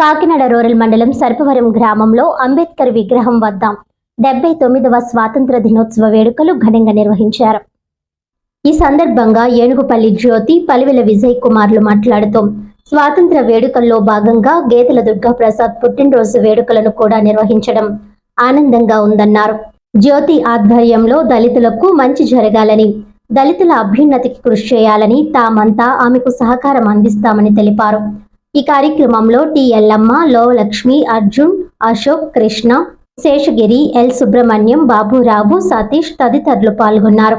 Kakinada rural మండలం సర్పవరం గ్రామంలో అంబేద్కర్ విగ్రహం వద్ద డెబ్బై తొమ్మిదవ స్వాతంత్ర దినోత్సవ వేడుకలు ఘనంగా నిర్వహించారు. ఈ సందర్భంగా ఏనుగుపల్లి జ్యోతి పలివెల విజయ్ కుమార్లు మాట్లాడుతూ స్వాతంత్ర వేడుకల్లో భాగంగా గేదెల దుర్గా ప్రసాద్ పుట్టినరోజు వేడుకలను కూడా నిర్వహించడం ఆనందంగా ఉందన్నారు. జ్యోతి ఆధ్వర్యంలో దళితులకు మంచి జరగాలని దళితుల అభ్యున్నతికి కృషి చేయాలని తామంతా ఆమెకు సహకారం అందిస్తామని తెలిపారు. ఈ కార్యక్రమంలో టి ఎల్లమ్మ లోలక్ష్మి అర్జున్ అశోక్ కృష్ణ శేషగిరి ఎల్. సుబ్రహ్మణ్యం బాబురావు సతీష్ తదితరులు పాల్గొన్నారు.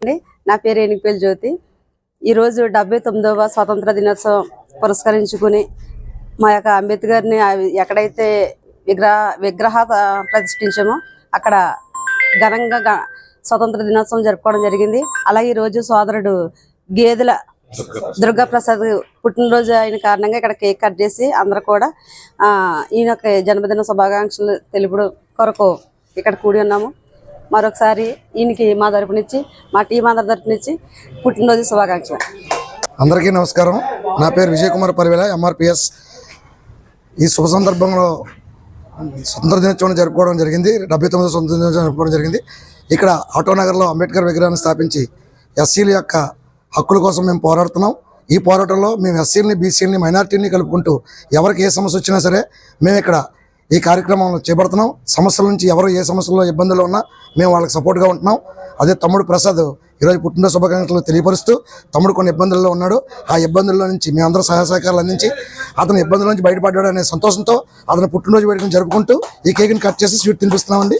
అండి నా పేరు ఏనిపల్లి జ్యోతి. ఈరోజు డెబ్బై తొమ్మిదవ స్వాతంత్ర దినోత్సవం పురస్కరించుకుని మా యొక్క అంబేద్కర్ని ఎక్కడైతే విగ్రహ విగ్రహ ప్రతిష్ఠించామో అక్కడ ఘనంగా గ- దినోత్సవం జరుపుకోవడం జరిగింది. అలాగే ఈరోజు సోదరుడు గేదెల దుర్గా ప్రసాద్ పుట్టినరోజు అయిన కారణంగా ఇక్కడ కేక్ కట్ చేసి అందరూ కూడా ఈయన యొక్క జన్మదిన శుభాకాంక్షలు తెలుపుడు కొరకు ఇక్కడ కూడి ఉన్నాము. మరొకసారి ఈయనకి మా తరపునిచ్చి మా టీం అందరి తరపునిచ్చి పుట్టినరోజు శుభాకాంక్షలు. అందరికీ నమస్కారం. నా పేరు విజయ్ కుమార్ పరివేల ఎంఆర్పిఎస్. ఈ శుభ సందర్భంలో స్వతంత్ర దినోత్సవం జరుపుకోవడం జరిగింది. డెబ్బై తొమ్మిది స్వతంత్ర దినోత్సవం జరుపుకోవడం జరిగింది. ఇక్కడ ఆటోనగర్లో అంబేద్కర్ విగ్రహాన్ని స్థాపించి ఎస్సీల యొక్క హక్కుల కోసం మేము పోరాడుతున్నాం. ఈ పోరాటంలో మేము ఎస్సీలని బీసీలని మైనార్టీని కలుపుకుంటూ ఎవరికి ఏ సమస్య వచ్చినా సరే మేము ఇక్కడ ఈ కార్యక్రమంలో చేపడుతున్నాం. సమస్యల నుంచి ఎవరు ఏ సమస్యల్లో ఇబ్బందులు ఉన్నా మేము వాళ్ళకి సపోర్ట్గా ఉంటున్నాం. అదే తమ్ముడు ప్రసాద్ ఈరోజు పుట్టినరోజు శుభాకాంక్షలు తెలియపరుస్తూ తమ్ముడు కొన్ని ఇబ్బందుల్లో ఉన్నాడు. ఆ ఇబ్బందుల్లో నుంచి మేమందరం సహాయ సహకారాలు అందించి అతను ఇబ్బందుల నుంచి బయటపడ్డాడు అనే సంతోషంతో అతను పుట్టినరోజు వేడుకను జరుపుకుంటూ ఈ కేక్ని కట్ చేసి స్వీట్ తినిపిస్తున్నామండి.